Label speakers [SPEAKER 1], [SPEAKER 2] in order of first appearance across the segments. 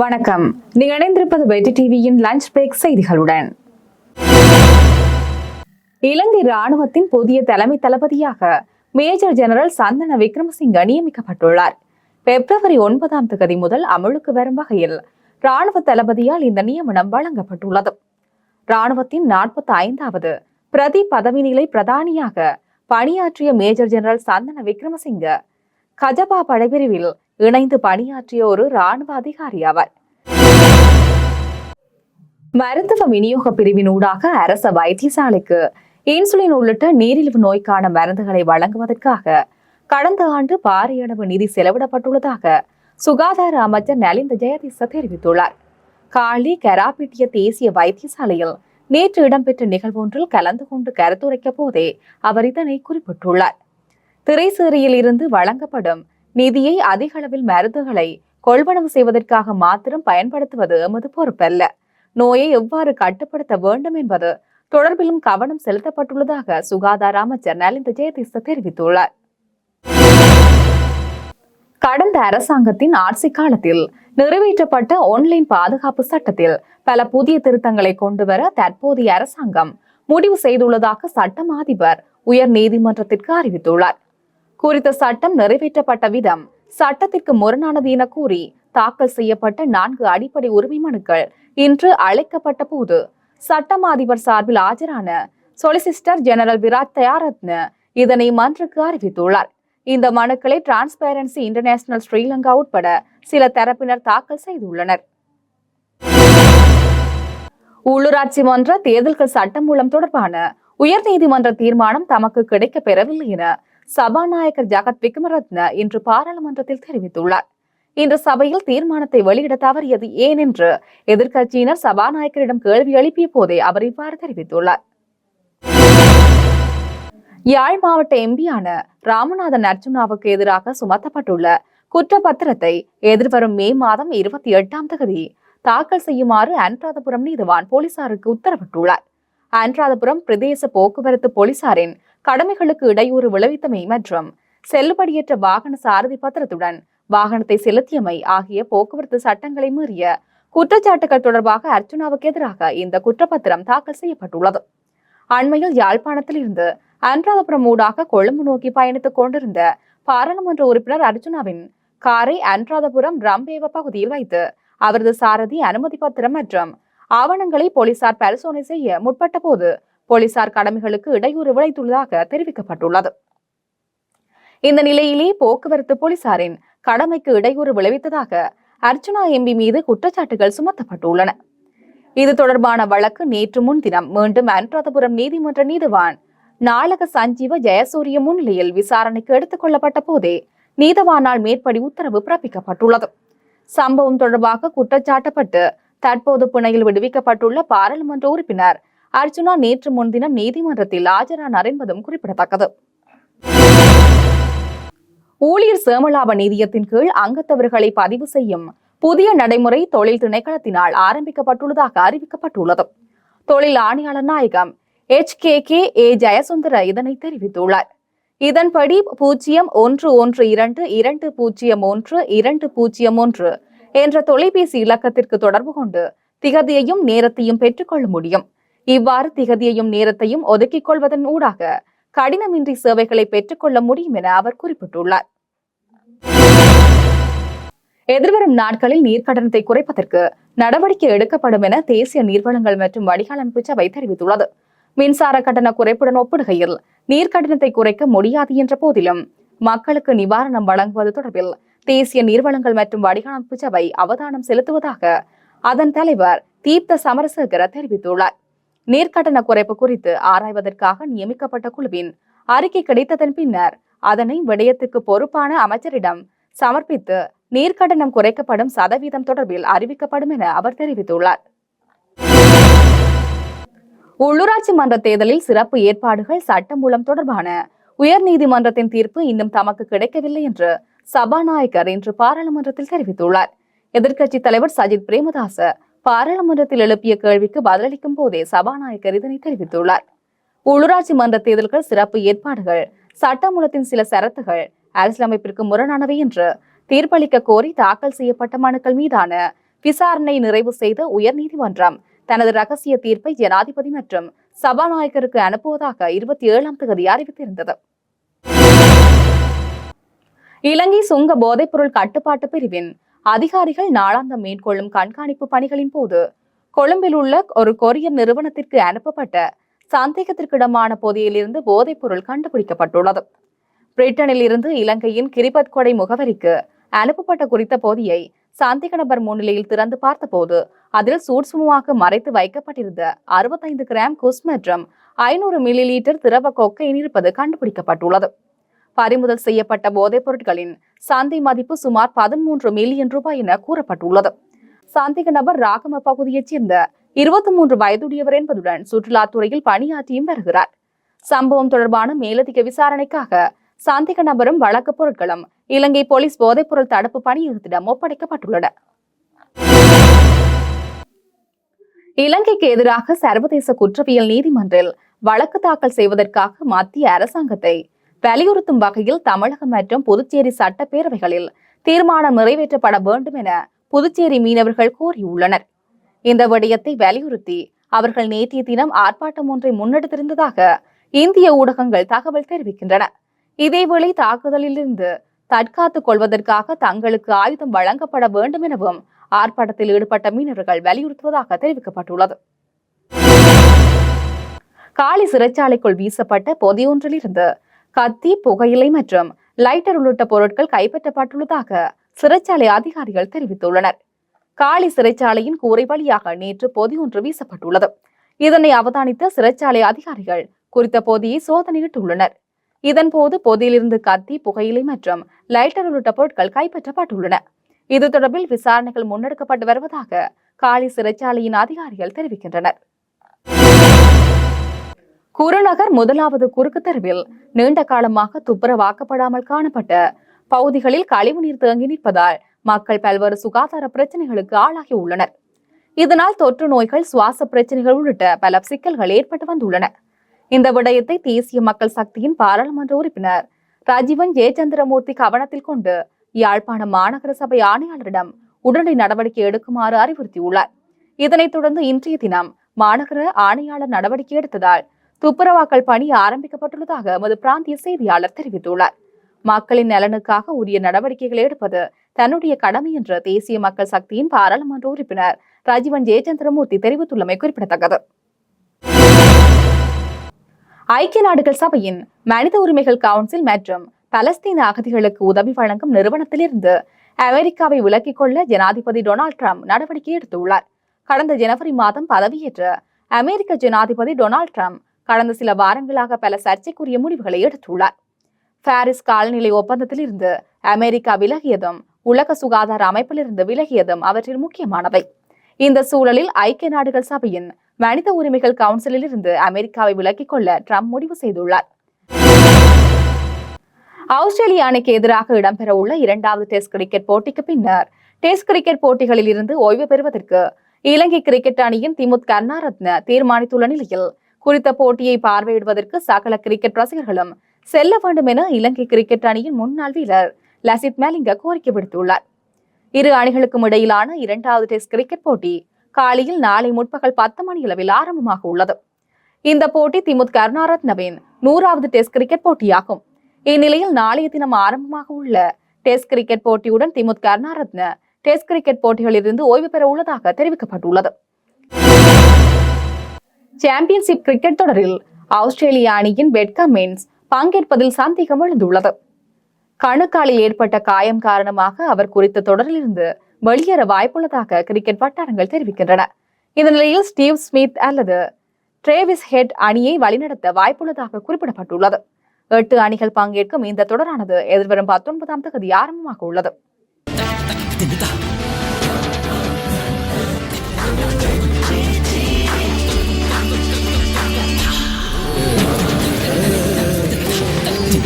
[SPEAKER 1] வணக்கம். நீங்க இணைந்திருப்பது வெற்றி டிவியின் லஞ்ச் பிரேக் செய்திகளுடன். இலங்கை ராணுவத்தின் புதிய தலைமை தளபதியாக மேஜர் ஜெனரல் சந்தன விக்ரமசிங்க நியமிக்கப்பட்டுள்ளார். பிப்ரவரி ஒன்பதாம் தேதி முதல் அமலுக்கு வரும் வகையில் ராணுவ தளபதியால் இந்த நியமனம் வழங்கப்பட்டுள்ளது. ராணுவத்தின் நாற்பத்தி ஐந்தாவது பிரதி பதவி நிலை பிரதானியாக பணியாற்றிய மேஜர் ஜெனரல் சந்தன விக்ரமசிங்க கஜபா படைப்பிரிவில் இணைந்து பணியாற்றிய ஒரு ராணுவ அதிகாரி ஆவார் மருத்துவ விநியோக பிரிவினூடாக அரச வைத்தியசாலைக்கு இன்சுலின் உள்ளிட்ட நீரிழிவு நோய்க்கான மருந்துகளை வழங்குவதற்காக கடந்த ஆண்டு பாரியளவு நிதி செலவிடப்பட்டுள்ளதாக சுகாதார அமைச்சர் நலிந்த ஜெயதிச தெரிவித்துள்ளார். காளி கராபிட்டிய தேசிய வைத்தியசாலையில் நேற்று இடம்பெற்ற நிகழ்வொன்றில் கலந்து கொண்டு கருத்துரைக்க போதே அவர் இதனை குறிப்பிட்டுள்ளார். திரைசேரியில் இருந்து வழங்கப்படும் நிதியை அதிக அளவில் மருந்துகளை கொள்வனவு செய்வதற்காக மாத்திரம் பயன்படுத்துவது எமது பொறுப்பல்ல. நோயை எவ்வாறு கட்டுப்படுத்த வேண்டும் என்பது தொடர்பிலும் கவனம் செலுத்தப்பட்டுள்ளதாக சுகாதார அமைச்சர் நலிந்த ஜெயதிச தெரிவித்துள்ளார். கடந்த அரசாங்கத்தின் ஆட்சி காலத்தில் நிறைவேற்றப்பட்ட ஆன்லைன் பாதுகாப்பு சட்டத்தில் பல புதிய திருத்தங்களை கொண்டுவர தற்போதைய அரசாங்கம் முடிவு செய்துள்ளதாக சட்டம் அதிபர் உயர் நீதிமன்றத்திற்கு அறிவித்துள்ளார். குறித்த சட்டம் நிறைவேற்றப்பட்ட விதம் சட்டத்திற்கு முரணானது என கூறி தாக்கல் செய்யப்பட்ட நான்கு அடிப்படை உரிமை மனுக்கள் இன்று அழைக்கப்பட்ட போது சட்டம் அதிபர் சார்பில் ஆஜரான சொலிசிஸ்டர் ஜெனரல் விராட் தயாரத்ன இதனை மன்றுக்கு அறிவித்துள்ளார். இந்த மனுக்களை டிரான்ஸ்பேரன்சி இன்டர்நேஷனல் ஸ்ரீலங்கா உட்பட சில தரப்பினர் தாக்கல் செய்துள்ளனர். உள்ளூராட்சி மன்ற தேர்தல்கள் சட்டம் மூலம் தொடர்பான உயர்நீதிமன்ற தீர்மானம் தமக்கு கிடைக்கப் பெறவில்லை என சபாநாயகர் ஜகத் விக்ரமரத்ன இன்று பாராளுமன்றத்தில் தெரிவித்துள்ளார். இன்று சபையில் தீர்மானத்தை வெளியிட தவறியது ஏன் என்று எதிர்க்கட்சியினர் சபாநாயகரிடம் கேள்வி எழுப்பிய போதே அவர் இவ்வாறு தெரிவித்துள்ளார். யாழ் மாவட்ட எம்பியான ராமநாதன் அர்ஜுனாவுக்கு எதிராக சுமத்தப்பட்டுள்ள குற்றப்பத்திரத்தை எதிர்வரும் மே மாதம் இருபத்தி எட்டாம் தேதி தாக்கல் செய்யுமாறு அனுராதபுரம் நீதிவான் போலீசாருக்கு உத்தரவிட்டுள்ளார். அனுராதபுரம் பிரதேச போக்குவரத்து போலீசாரின் கடமைகளுக்கு இடையூறு விளைவித்தமை மற்றும் செல்லுபடியற்ற வாகன சாரதி பத்திரத்துடன் வாகனத்தை செலுத்தியமை ஆகிய போக்குவரத்து சட்டங்களை மீறிய குற்றச்சாட்டுகள் தொடர்பாக அர்ச்சுனாவுக்கு எதிராக இந்த குற்றப்பத்திரம் தாக்கல் செய்யப்பட்டுள்ளது. அண்மையில் யாழ்ப்பாணத்தில் இருந்து அன்றாதபுரம் ஊடாக கொழும்பு நோக்கி பயணித்துக் கொண்டிருந்த பாராளுமன்ற உறுப்பினர் அர்ஜுனாவின் காரை அன்றாதபுரம் ரம்பேவ பகுதியில் வைத்து அவரது சாரதி அனுமதி பத்திரம் மற்றும் ஆவணங்களை போலீசார் பரிசோதனை செய்ய முற்பட்ட போது போலீசார் கடமைகளுக்கு இடையூறு விளைத்துள்ளதாக தெரிவிக்கப்பட்டுள்ளது. இந்த நிலையிலே போக்குவரத்து போலீசாரின் கடமைக்கு இடையூறு விளைவித்ததாக அர்ச்சனா எம்பி மீது குற்றச்சாட்டுகள் சுமத்தப்பட்டுள்ளன. இது தொடர்பான வழக்கு நேற்று முன்தினம் மீண்டும் அனுராதபுரம் நீதிமன்ற நீதிவான் நாளக சஞ்சீவ ஜெயசூரிய முன்னிலையில் விசாரணைக்கு எடுத்துக் கொள்ளப்பட்ட போதே நீதவானால் மேற்படி உத்தரவு பிறப்பிக்கப்பட்டுள்ளது. சம்பவம் தொடர்பாக குற்றச்சாட்டப்பட்டு தற்போது பிணையில் விடுவிக்கப்பட்டுள்ள பாராளுமன்ற உறுப்பினர் அர்ஜுனா நேற்று முன்தினம் நீதிமன்றத்தில் ஆஜரானார் என்பதும் குறிப்பிடத்தக்கது. ஊழியர் சேமலாப நிதியத்தின் கீழ் அங்கத்தவர்களை பதிவு செய்யும் புதிய நடைமுறை தொழில் திணைக்களத்தினால் ஆரம்பிக்கப்பட்டுள்ளதாக அறிவிக்கப்பட்டுள்ளது. தொழில் ஆணையாளர் நாயகம் H. K. K. A. Jayasundara இதனை தெரிவித்துள்ளார். இதன்படி பூஜ்ஜியம் ஒன்று ஒன்று இரண்டு இரண்டு பூஜ்ஜியம் ஒன்று இரண்டு பூஜ்ஜியம் ஒன்று என்ற தொலைபேசி இலக்கத்திற்கு தொடர்பு கொண்டு திகதியையும் நேரத்தையும் பெற்றுக்கொள்ள முடியும். இவ்வாறு திகதியையும் நேரத்தையும் ஒதுக்கிக் கொள்வதன் ஊடாக கடினமின்றி சேவைகளை பெற்றுக்கொள்ள முடியும் என அவர் குறிப்பிட்டுள்ளார். எதிர்வரும் நாட்களில் நீர்க்கட்டணத்தை குறைப்பதற்கு நடவடிக்கை எடுக்கப்படும் என தேசிய நீர்வளங்கள் மற்றும் வடிகாலமைப்பு சபை தெரிவித்துள்ளது. மின்சார கட்டண குறைப்புடன் ஒப்பிடுகையில் நீர்க்கட்டணத்தை குறைக்க முடியாது என்ற போதிலும் மக்களுக்கு நிவாரணம் வழங்குவது தொடர்பில் தேசிய நீர்வளங்கள் மற்றும் வடிகாலமைப்பு சபை அவதானம் செலுத்துவதாக அதன் தலைவர் தீப்த சமரசேகர தெரிவித்துள்ளார். நீர்க்கட்டண குறைப்பு குறித்து ஆராய்வதற்காக நியமிக்கப்பட்ட குழுவின் அறிக்கை கிடைத்ததன் பின்னர் அதனை விடயத்துக்கு பொறுப்பான அமைச்சரிடம் சமர்ப்பித்து நீர்க்கட்டணம் குறைக்கப்படும் சதவீதம் தொடர்பில் அறிவிக்கப்படும் என அவர் தெரிவித்துள்ளார். உள்ளூராட்சி மன்ற தேர்தலில் சிறப்பு ஏற்பாடுகள் சட்டமூலம் தொடர்பான உயர்நீதிமன்றத்தின் தீர்ப்பு இன்னும் தமக்கு கிடைக்கவில்லை என்று சபாநாயகர் இன்று பாராளுமன்றத்தில் தெரிவித்துள்ளார். எதிர்க்கட்சித் தலைவர் சஜித் பிரேமதாச பாராளுமன்றத்தில் எழுப்பிய கேள்விக்கு பதிலளிக்கும் போதே சபாநாயகர் இதனை தெரிவித்துள்ளார். உள்ளூராட்சி மன்ற தேர்தல்கள் சிறப்பு ஏற்பாடுகள் சட்டமூலத்தின் சில சரத்துகள் அரசியலமைப்பிற்கு முரணானவை என்று தீர்ப்பளிக்க கோரி தாக்கல் செய்யப்பட்ட மனுக்கள் மீதான விசாரணை நிறைவு செய்த உயர்நீதிமன்றம் தனது ரகசிய தீர்ப்பை ஜனாதிபதி மற்றும் சபாநாயகருக்கு அனுப்புவதாக இருபத்தி ஏழாம் தேதி அறிவித்திருந்தது. இலங்கை சுங்க போதைப்பொருள் கட்டுப்பாட்டு பிரிவின் அதிகாரிகள் நாளாந்தம் மேற்கொள்ளும் கண்காணிப்பு பணிகளின் போது கொழும்பில் உள்ள ஒரு கொரியர் நிறுவனத்திற்கு அனுப்பப்பட்ட சந்தேகத்திற்கிடமான போதைப் பொருள் கண்டுபிடிக்கப்பட்டுள்ளது. பிரிட்டனில் இருந்து இலங்கையின் கிரிபத் கொடை முகவரிக்கு அனுப்பப்பட்ட குறித்த போதியை சந்தேக நபர் முன்னிலையில் திறந்து பார்த்தபோது அதில் சூட்சுமமாக மறைத்து வைக்கப்பட்டிருந்த அறுபத்தைந்து கிராம் குஸ் மற்றும் ஐநூறு மில்லி லிட்டர் திரவ கொக்கையின் இருப்பது கண்டுபிடிக்கப்பட்டுள்ளது. பறிமுதல் செய்யப்பட்ட போதைப் பொருட்களின் சந்தை மதிப்பு சுமார் பதிமூன்று மில்லியன் ரூபாய் என கூறப்பட்டுள்ளது. சந்தேக நபர் ராகம பகுதியைச் சேர்ந்த இருபத்தி மூன்று வயதுடையவர் என்பதுடன் சுற்றுலாத்துறையில் பணியாற்றியும் வருகிறார். சம்பவம் தொடர்பான மேலதிக விசாரணைக்காக சந்தேக நபரும் வழக்கு பொருட்களும் இலங்கை போலீஸ் போதைப்பொருள் தடுப்பு பணியகத்திடம் ஒப்படைக்கப்பட்டுள்ளன. இலங்கைக்கு எதிராக சர்வதேச குற்றவியல் நீதிமன்றில் வழக்கு தாக்கல் செய்வதற்காக மத்திய அரசாங்கத்தை வலியுறுத்தும் வகையில் தமிழகம் மற்றும் புதுச்சேரி சட்டப்பேரவைகளில் தீர்மானம் நிறைவேற்றப்பட வேண்டும் என புதுச்சேரி மீனவர்கள் கோரியுள்ளனர் இந்த விடயத்தை வலியுறுத்தி அவர்கள் நேற்றைய தினம் ஆர்ப்பாட்டம் ஒன்றை முன்னெடுத்திருந்ததாக இந்திய ஊடகங்கள் தகவல் தெரிவிக்கின்றன. இதேவேளை தாக்குதலிலிருந்து தற்காத்துக் கொள்வதற்காக தங்களுக்கு ஆயுதம் வழங்கப்பட வேண்டும் எனவும் ஆர்ப்பாட்டத்தில் ஈடுபட்ட மீனவர்கள் வலியுறுத்துவதாக தெரிவிக்கப்பட்டுள்ளது. காலி சிறைச்சாலைக்குள் வீசப்பட்ட பொதியொன்றிலிருந்து கத்தி புகையிலை மற்றும் லைட்டர் உள்ளிட்ட பொருட்கள் கைப்பற்றப்பட்டுள்ளதாக சிறைச்சாலை அதிகாரிகள் தெரிவித்துள்ளனர். காலி சிறைச்சாலையின் கூரை வழியாக நேற்று பொதி ஒன்று வீசப்பட்டுள்ளது. இதனை அவதானித்த சிறைச்சாலை அதிகாரிகள் குறித்த பொதியை சோதனையிட்டுள்ளனர். இதன்போது பொதியிலிருந்து கத்தி புகையிலை மற்றும் லைட்டர் உள்ளிட்ட பொருட்கள் கைப்பற்றப்பட்டுள்ளன. இது தொடர்பில் விசாரணைகள் முன்னெடுக்கப்பட்டு வருவதாக காலி சிறைச்சாலையின் அதிகாரிகள் தெரிவிக்கின்றனர். குருநகர் முதலாவது குறுக்கு தெருவில் நீண்ட காலமாக துப்புரவாக்கப்படாமல் காணப்பட்ட பகுதிகளில் கழிவுநீர் தேங்கி நிற்பதால் மக்கள் பல்வேறு சுகாதார பிரச்சனைகளுக்கு ஆளாகி உள்ளனர். இதனால் தொற்று நோய்கள் சுவாச பிரச்சனைகள் உள்ளிட்ட பல சிக்கல்கள் ஏற்பட்டு வந்துள்ளன. இந்த விடயத்தை தேசிய மக்கள் சக்தியின் பாராளுமன்ற உறுப்பினர் ராஜீவன் ஜெயச்சந்திரமூர்த்தி கவனத்தில் கொண்டு யாழ்ப்பாண மாநகர சபை ஆணையாளரிடம் உடனடி நடவடிக்கை எடுக்குமாறு அறிவுறுத்தியுள்ளார். இதனைத் தொடர்ந்து இன்றைய தினம் மாநகர ஆணையாளர் நடவடிக்கை எடுத்ததால் துப்புரவாக்கல் பணி ஆரம்பிக்கப்பட்டுள்ளதாக எமது பிராந்திய செய்தியாளர் தெரிவித்துள்ளார். மக்களின் நலனுக்காக உரிய நடவடிக்கைகள் எடுப்பது தன்னுடைய கடமை என்ற தேசிய மக்கள் சக்தியின் பாராளுமன்ற உறுப்பினர் ராஜீவன் ஜெயச்சந்திரமூர்த்தி தெரிவித்துள்ளமை குறிப்பிடத்தக்கது. ஐக்கிய நாடுகள் சபையின் மனித உரிமைகள் கவுன்சில் மற்றும் பலஸ்தீன அகதிகளுக்கு உதவி வழங்கும் நிறுவனத்திலிருந்து அமெரிக்காவை விலக்கிக் கொள்ள ஜனாதிபதி டொனால்ட் ட்ரம்ப் நடவடிக்கை எடுத்துள்ளார். கடந்த ஜனவரி மாதம் பதவியேற்ற அமெரிக்க ஜனாதிபதி டொனால்ட் ட்ரம்ப் கடந்த சில வாரங்களாக பல சர்ச்சைக்குரிய முடிவுகளை எடுத்துள்ளார். பாரிஸ் காலநிலை ஒப்பந்தத்தில் இருந்து அமெரிக்கா விலகியதும் உலக சுகாதார அமைப்பிலிருந்து விலகியதும் அவற்றில் முக்கியமானவை. இந்த சூழலில் ஐக்கிய நாடுகள் சபையின் மனித உரிமைகள் கவுன்சிலில் இருந்து அமெரிக்காவை விலக்கிக் கொள்ள ட்ரம்ப் முடிவு செய்துள்ளார். ஆஸ்திரேலிய அணிக்கு எதிராக இடம்பெறவுள்ள இரண்டாவது டெஸ்ட் கிரிக்கெட் போட்டிக்கு பின்னர் டெஸ்ட் கிரிக்கெட் போட்டிகளில் இருந்து ஓய்வு பெறுவதற்கு இலங்கை கிரிக்கெட் அணியின் திமுத் கர்ணாரத்ன தீர்மானித்துள்ள நிலையில் குறித்த போட்டியை பார்வையிடுவதற்கு சகல கிரிக்கெட் ரசிகர்களும் செல்ல வேண்டும் என இலங்கை கிரிக்கெட் அணியின் முன்னாள் வீரர் லசித் மேலிங்க கோரிக்கை விடுத்துள்ளார். இரு அணிகளுக்கும் இடையிலான இரண்டாவது டெஸ்ட் கிரிக்கெட் போட்டி காலையில் நாளை முற்பகல் பத்து மணி அளவில் ஆரம்பமாக உள்ளது. இந்த போட்டி திமுத் கருணாரத்னவின் நூறாவது டெஸ்ட் கிரிக்கெட் போட்டியாகும். இந்நிலையில் நாளைய தினம் ஆரம்பமாக உள்ள டெஸ்ட் கிரிக்கெட் போட்டியுடன் திமுத் கருணாரத்ன டெஸ்ட் கிரிக்கெட் போட்டிகளிலிருந்து ஓய்வு பெற உள்ளதாக தெரிவிக்கப்பட்டுள்ளது. சாம்பியன்ஷிப் கிரிக்கெட் தொடரில் ஆஸ்திரேலிய அணியின் பெட்கா கமின்ஸ் பங்கேற்பதில் சந்தேகம் எழுந்துள்ளது. கணுக்காலில் ஏற்பட்ட காயம் காரணமாக அவர் குறித்த தொடரிலிருந்து வெளியேற வாய்ப்புள்ளதாக கிரிக்கெட் வட்டாரங்கள் தெரிவிக்கின்றன. இந்த நிலையில் ஸ்டீவ் ஸ்மித் அல்லது ட்ரேவிஸ் ஹெட் அணியை வழிநடத்த வாய்ப்புள்ளதாக குறிப்பிடப்பட்டுள்ளது. எட்டு அணிகள் பங்கேற்கும் இந்த தொடரானது எதிர்வரும் பத்தொன்பதாம் தேதி ஆரம்பமாக உள்ளது.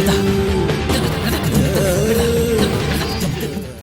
[SPEAKER 1] ഇതാ